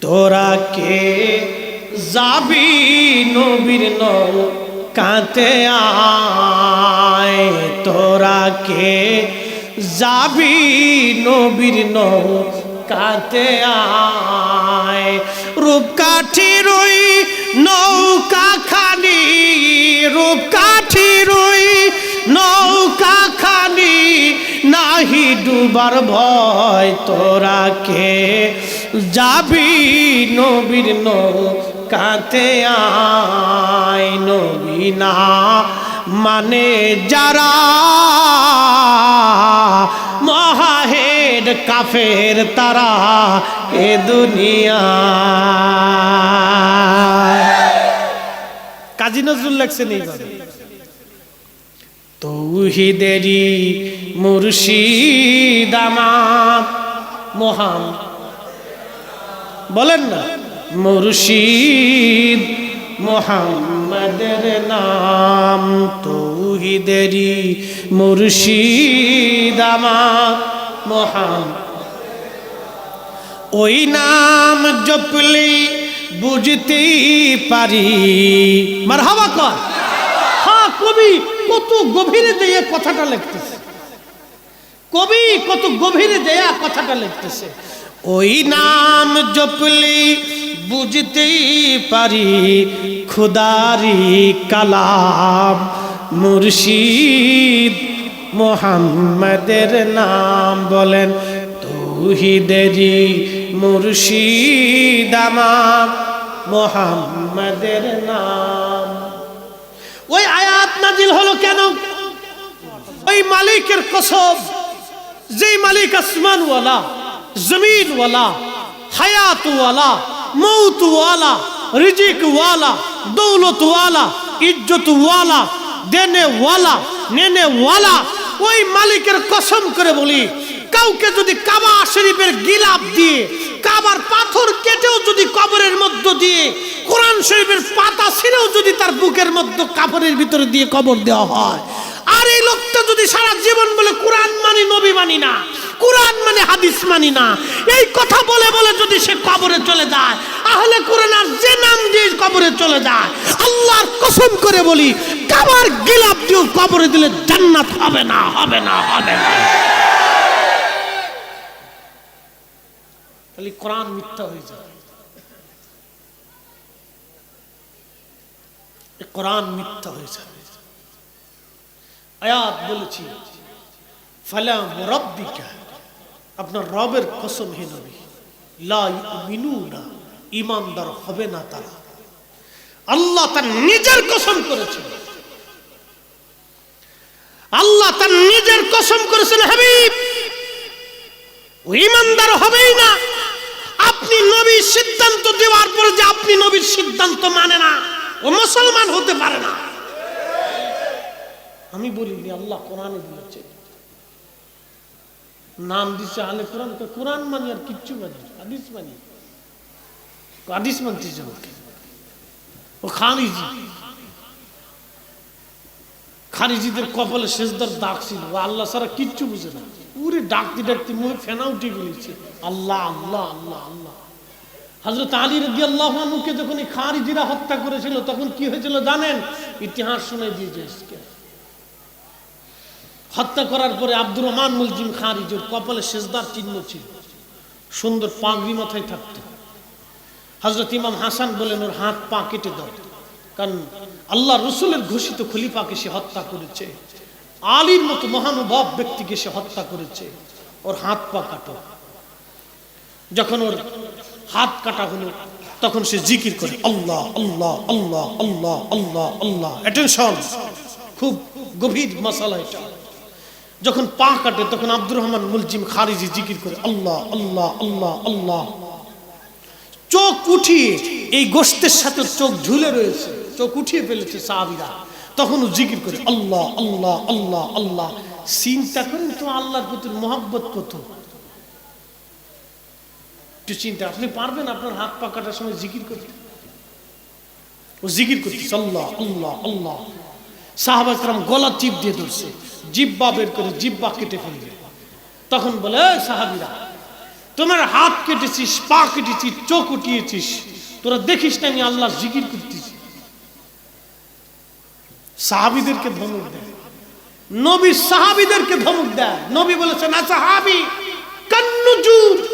তোরা কে? যাবি নবীর নৌ কাঁতে আয়। তোরা কে? যাবি নবীর নৌ কাঁতে আয়। রূপকাঠি রই নৌকা খানি রূপকাঠি রই নৌকা খানি, নাহি ডুবার ভয় তোরা কে? যাবি নবীর নৌকাতে আয়, নবী না মানে যারা মহাহেড কাফের, তারা এ দুনিয়া। কাজী নজরুল লেখছেন এইভাবে। তৌহিদেরি মুর্শিদ আমার মহান বলেন না। মুর্শিদ মোহাম্মদের নাম তৌহিদেরি মুর্শিদ আমার মহান ওই নাম জপলি বুঝতেই পারি। মার হাওয়া কর হ্যাঁ কবি, কত গভীরে দিয়ে কথাটা লিখতেছে। কবি, কত গভীরে দেয়া কথাটা লিখতেছে। ওই নাম জপলি বুঝতেই পারি খুদারি কালাম, মুর্শিদ মোহাম্মদের নাম বলেন তৌহিদেরি মুর্শিদ আমার মোহাম্মদের নাম। ওই আয়াত নাজিল হলো কেন? ওই মালিকের কসব যেই মালিক আসমানওয়ালা জমিনওয়ালা, হায়াতওয়ালা, মৌতওয়ালা, রিজিকওয়ালা, দৌলতওয়ালা, ইজ্জতওয়ালা, দেনেওয়ালা, নেনেওয়ালা, ওই মালিকের কসম করে বলি, কাউকে যদি শরীফের গিলাপ দিয়ে, কাবার পাথর কেটেও যদি কবরের মধ্য দিয়ে, কোরআন শরীফের পাতা ছিঁড়েও যদি তার বুকের মধ্যে কাপড়ের ভিতরে দিয়ে কবর দেওয়া হয়, আর এই লোকটা যদি সারা জীবন বলে, কোরআন মানি, নবী মানি না। কোরআন মানে হাদিস মানি না। এই কথা বলে বলে যদি সে কবরে চলে যায় তাহলে কোরআন আর যে নাম দিয়ে কবরে চলে যায়, আল্লাহর কসম করে বলি, কাবার গিলাপ দিয়েও কবরে দিলে জান্নাত হবে না হবে না হবে না। তাহলে কোরআন মিথ্যা হয়ে যায়। কোরআন মিথ্যা হয়ে যাবে আয়াত বলেছি, ফালা মুরাব্বিকা আপনার রবের কসম হে নবী, লা ইউমিনুনা ইমানদার হবে না তারা। আল্লাহ তার নিজের কসম করেছেন। আল্লাহ তার নিজের কসম করেছেন, হাবিব ইমানদার হবেই না। আপনি নবীর সিদ্ধান্ত দেওয়ার পরে যে আপনি নবীর সিদ্ধান্ত মানে না, ও মুসলমান হতে পারে না। আমি বলিনি, আল্লাহ কোরআনে বলেছে নাম দিছে আলে কোরআন কোরআন মানি আর কিচ্ছু মানি, হাদিস মানি। হাদিস মানতে যাবে ও খারিজি খারিজিদের কপালে শেষদার দাগ ছিল। ও আল্লাহ সারা কিচ্ছু বুঝে না। পুরে ডাকতে ডাকতে মুখে ফেনা উঠে গেছে আল্লাহ আল্লাহ আল্লাহ আল্লাহ। হজরত আলী রদি আল্লাহ যখন খারিজিরা হত্যা করেছিল, তখন কি হয়েছিল জানেন? ইতিহাস শুনে দিয়েছে। হত্যা করার পরে আব্দুর রহমান মুলজিম খারিজের কপালে শেষদার চিহ্ন ছিল। সুন্দর পাগড়ি মাথায় থাকত। হজরত ইমাম হাসান বলেন, ওর হাত পা কেটে দাও। কারণ আল্লাহ রসুলের ঘোষিত খলিফাকে সে হত্যা করেছে। আলীর মতো মহানুভব ব্যক্তিকে সে হত্যা করেছে। ওর হাত পা কাটো। যখন ওর হাত কাটা হলো, তখন সে জিকির করে, আল্লাহ আল্লাহ আল্লাহ আল্লাহ আল্লাহ আল্লাহ। অ্যাটেনশন খুব গভীর মশালা এটা। যখন পা কাটে, তখন আব্দুর রহমান মুলজিম খারিজি জিকির করে, আল্লাহ আল্লাহ আল্লাহ আল্লাহ। চোখ উঠিয়ে, এই গোষ্ঠের সাথে চোখ ঝুলে রয়েছে, চোখ উঠিয়ে ফেলেছে সাহাবিরা। তখনও জিকির করে, আল্লাহ আল্লাহ আল্লাহ আল্লাহ। চিন্তা করেন তো আল্লাহর প্রতি মহাব্বত কত? একটু চিন্তা, আপনি পারবেন আপনার হাত পা কাটার সময় জিকির করতে? ও জিকির করতেছে, আল্লাহ আল্লাহ আল্লাহ। সাহাবাকরাম গলা চিপ দিয়ে ধরছে। জিব্বা বের করে জিব্বা কেটে ফেলবে। তখন বলে, "এই সাহাবীরা, তোমার হাত কেটেছিস, পা কেটেছিস, চোখ উঠিয়েছিস, তোরা দেখিস না আমি আল্লাহ জিকির করতেছি। সাহাবিদেরকে ধমক দেয়। নবী সাহাবিদেরকে ধমক দেয়। নবী বলেছেন সাহাবি কান্নুজুর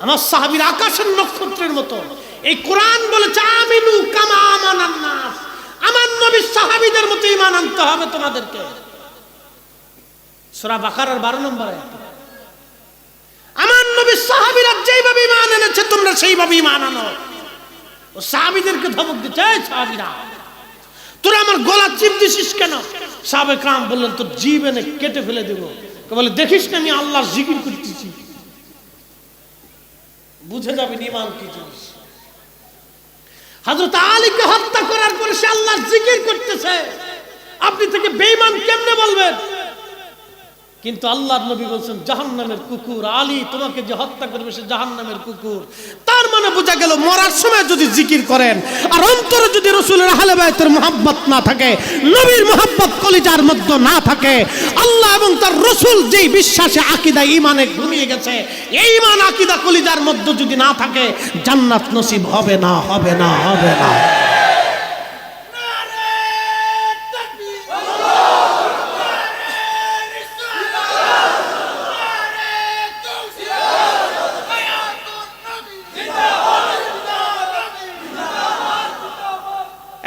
আমার সাহাবির আকাশের নক্ষত্রের মতো। এই কোরআন বলেছে, আমিনু কামা আমানান নাস। আমার নবী সাহাবিদের মতো ঈমান আনতে হবে তোমাদেরকে। সূরা বাকারার 12 নম্বর আমার নবী সাহাবীরা যেইভাবে ঈমান এনেছে, তোমরা সেইভাবে ঈমান আনো। ও সাহাবীদেরকে ধমক দিতে সাহাবীরা, তোরা আমার গলা চিপ দিছিস কেন? সাবেক রাম বললেন, তোর জীব এনে কেটে ফেলে দেব। বলে, দেখিস না আমি আল্লাহর জিকির করতেছি। বুঝে যাবেন ইমান কি জিনিস। হাজরত আলীকে হত্যা করার পরে সে আল্লাহর জিকির করতেছে। আপনি থেকে বেঈমান কেমনে বলবেন? কিন্তু আল্লাহর নবী বলছেন, জাহান্নামের কুকুর, আলী তোমাকে যে হত্যা করবে সে জাহান্নামের কুকুর। তার মানে বোঝা গেল, মরার সময় যদি জিকির করেন, আর অন্তরে যদি রসুলের আহলে বায়তের মোহাব্বত না থাকে, নবীর মোহাব্বত কলিজার মধ্যে না থাকে, আল্লাহ এবং তার রসুল যেই বিশ্বাসে আকিদা ইমানে ঘুমিয়ে গেছে, এই ইমান আকিদা কলিজার মধ্যে যদি না থাকে, জান্নাত নসিব হবে না হবে না হবে না।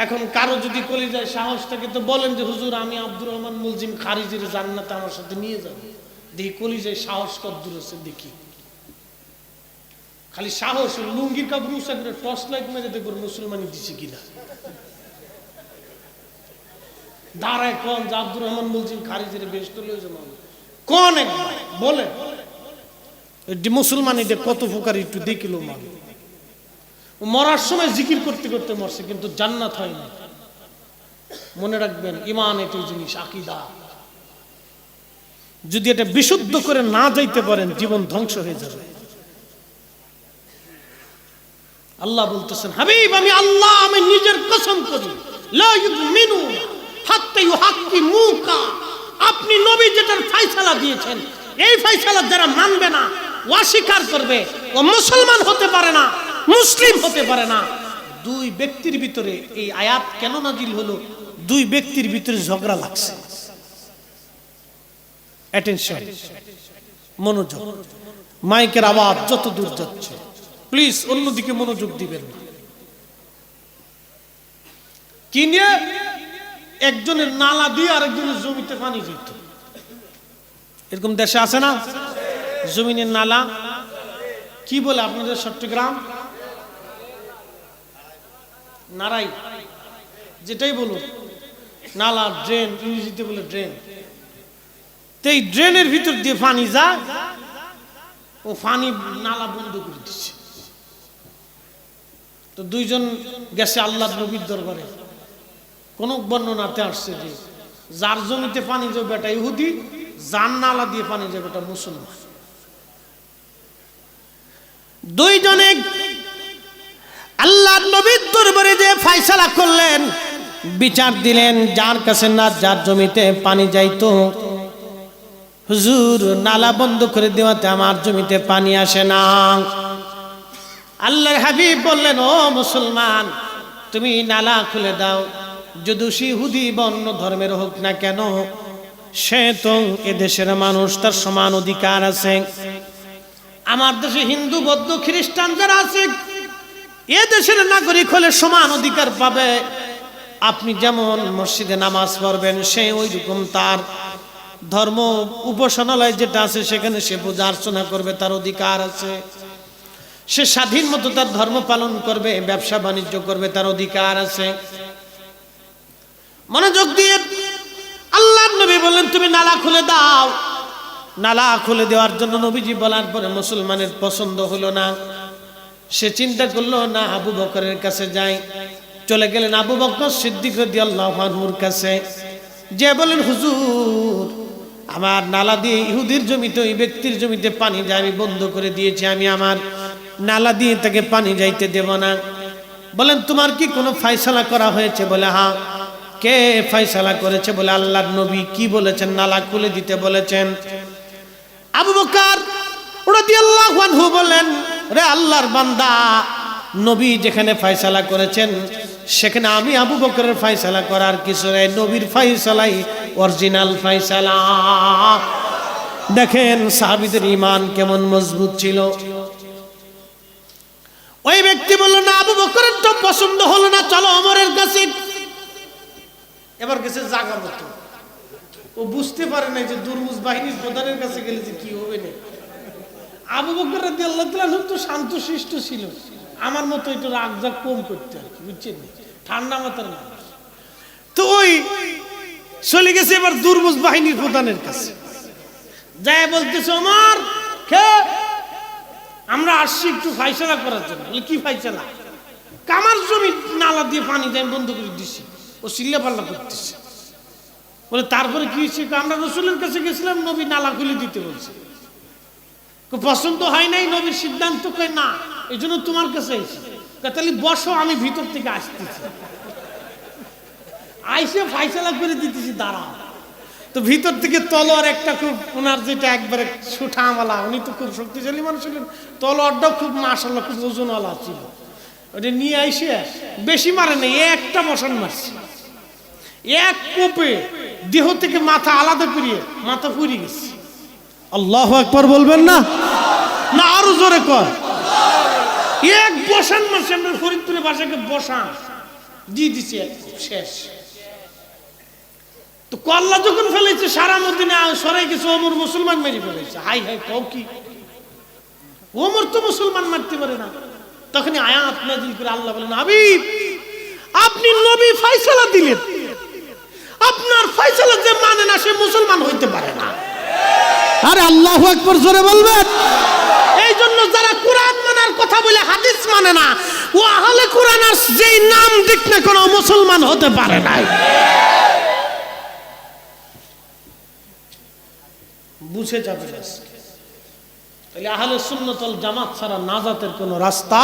এখন কারও যদি কলিজায় সাহস থাকে তো বলেন যে, হুজুর, আমি আব্দুর রহমান মুলজিম খারিজের জান্নাতে আমার সাথে নিয়ে যাবে। দেখি কলিজায় সাহস কদ্দূর আছে, দেখি। খালি সাহস লুঙ্গির কাপড় উষা করে টর্চ লাইট মেরে দেখব মুসলমানি দিছে কিনা? দাঁড়ায় কোন যে, আব্দুর রহমান মুলজিম খারিজের বেশ তো লয়ে যাব কোন একবার বলে মুসলমানিদের কত প্রকার একটু দেখিল মানুষ মরার সময় জিকির করতে করতে মরছে, কিন্তু জান্নাত হয়নি। মনে রাখবেন ইমান এটি জিনিস, আকিদা। যদি এটা বিশুদ্ধ করে না যাইতে পারেন, জীবন ধ্বংস হয়ে যাবে। আল্লাহ বলতেছেন, হাবিব, আমি আল্লাহ, আমি নিজের কসম করি। ইউমিনু হাত্তা ইউহাক্কিমুকা। আপনি নবী যেটার ফয়সালা দিয়েছেন, এই ফয়সালা যারা মানবে না অস্বীকার করবে, ও মুসলমান হতে পারে না। মুসলিম হতে পারে না। দুই ব্যক্তির ভিতরে এই আয়াত কেন নাজিল হলো? দুই ব্যক্তির ভিতরে ঝগড়া লাগছে। অ্যাটেনশন মনোযোগ। মাইকের আওয়াজ যত দূর যাচ্ছে। প্লিজ অন্যদিকে মনোযোগ দিবেন না। কি নিয়ে? একজনের নালা দিয়ে আরেকজনের জমিতে পানি যেত এরকম দেশে আছে না? জমিনের নালা। কি বলে আপনাদের চট্টগ্রাম নারাই। যেটাই বলুন, নালা, ড্রেন, ইংরেজিতে বলে ড্রেন। এই ড্রেনের ভিতর দিয়ে পানি যায় ও পানি নালা বন্ধ করে দিচ্ছে। তো দুইজন গেছে আল্লাহ নবীর দরবারে। কোন বর্ণনাতে আসছে যে, যার জমিতে পানি যাবে এটা ইহুদি, যার নালা দিয়ে পানি যাবে এটা মুসলমান। দুইজনে আল্লাহ নবীর দরবারে যে ফাইসালা করলেন, বিচার দিলেন, যার কাছে না, যার জমিতে পানি যাইতো। হুজুর, নালা বন্ধ করে দেওয়াতে আমার জমিতে পানি আসে না। আল্লাহর হাবিব বললেন, ও মুসলমান, তুমি নালা খুলে দাও। যদি সে হুদি, বন্য ধর্মের হোক না কেন, সে তো এদেশের মানুষ, তার সমান অধিকার আছে। আমার দেশে হিন্দু, বৌদ্ধ, খ্রিস্টান যারা আছে এ দেশের নাগরিক হলে সমান অধিকার পাবে। আপনি যেমন মসজিদে নামাজ পড়বেন, সে ওই রকম তার ধর্ম উপাসনালয় যেটা আছে, সেখানে সে পূজা অর্চনা করবে, তার অধিকার আছে। সে স্বাধীন মতো তার ধর্ম পালন করবে, ব্যবসা বাণিজ্য করবে, তার অধিকার আছে। মনোযোগ দিয়ে আল্লাহ নবী বললেন, তুমি নালা খুলে দাও। নালা খুলে দেওয়ার জন্য নবীজি বলার পরে মুসলমানের পছন্দ হলো না। সে চিন্তা করল, না, আবু বকরের কাছে যাই। চলে গেলেন আবু বকর সিদ্দিক আল্লাহর কাছে। যে বলেন হুজুর, আমার নালা দিয়ে ইহুদির জমিতে, ওই ব্যক্তির জমিতে পানি যায়, আমি বন্ধ করে দিয়েছি, আমি আমার নালা দিয়ে তাকে পানি যাইতে দেব না। বলেন, তোমার কি কোনো ফাইসলা করা হয়েছে? বলে হ্যাঁ। কে ফাইসলা করেছে? বলে, আল্লাহর নবী। কি বলেছেন? নালা খুলে দিতে বলেছেন। আবু বকর রাদিয়াল্লাহু আনহু বলেন রে আল্লাহর বান্দা, নবী যেখানে ফয়সালা করেছেন, সেখানে আমি আবু বকরের ফয়সালা করার কিছু নেই, নবীর ফয়সালাই অরিজিনাল ফয়সালা। দেখেন সাহাবীদের ইমান কেমন মজবুত ছিল। ওই ব্যক্তি বলল, না, আবু বকরের তো পছন্দ হলো না, চলো অমরের কাছে। এবার গেছে জাগা মতো ও বুঝতে পারে না যে দুর্মুজ বাহিনীর প্রধানের কাছে গেলে যে কি হবে না। আবু বকর রাদি আল্লাহ তো শান্ত শিষ্ট ছিল। আমার মতো একটু রাগ জাগ কম করতে আর কি, বুঝছেন? ঠান্ডা মাথার মানুষ। তো ওই চলে গেছে এবার দুর্মুজ বাহিনীর প্রধানের কাছে। যায় বলতেছে আমার আমরা আসছি একটু ফাইসলা করার জন্য। কি ফাইসলা? কামার জমি নালা দিয়ে পানি দেয় বন্ধ করে দিছি। ও সিল্লা পাল্লা করতেছে। বলে, তারপরে কি হয়েছে? আমরা রসুলের কাছে গেছিলাম, নবী নালা খুলে দিতে বলছে। পছন্দ হয় নাই নবীর সিদ্ধান্ত না এই জন্য তোমার কাছে তাহলে বসো, আমি ভিতর থেকে আসতেছি। আইসে ফাইসলা করে দিতেছি, দাঁড়াও। তো ভিতর থেকে তলোয়ার একটা খুব, ওনার যেটা একবারে সুঠা আমলা উনি তো খুব শক্তিশালী মানুষ ছিলেন, তলোয়ারটাও খুব মাসাল্লাহ খুব ওজনওয়ালা ছিল। ওটা নিয়ে আইসে, বেশি মারে নেই, একটা মশান মারছে। এক কোপে দেহ থেকে মাথা আলাদা করিয়ে, মাথা পুড়ে গেছে। আল্লাহ একবার বলবেন না? না, আরও জোরে কর। এক বসান মারছে আমরা ফরিদপুরে বাসাকে বসান। দিয়ে দিছে শেষ। তো কল্লা যখন ফেলেছে, সারা মদিনে সরাই গেছে, ওমর মুসলমান মেরে ফেলেছে। হাই হাই, কও কি? ওমর তো মুসলমান মারতে পারে না। তখনই আয়াত নাজিল করে আল্লাহ বলেন, হাবিব, আপনি নবী ফয়সালা দিলেন। আপনার ফয়সালা যে মানে না, সে মুসলমান হইতে পারে না। আরে আল্লাহ একবার জোরে বলবেন। এই জন্য যারা কোরআন মানার কথা বলে, হাদিস মানে না। ও আহলে কোরআন আর যেই নাম দিক না কোনো, মুসলমান হতে পারে নাই। বুঝে যাবে। তাহলে আহলে সুন্নতল জামাত ছাড়া নাজাতের কোনো রাস্তা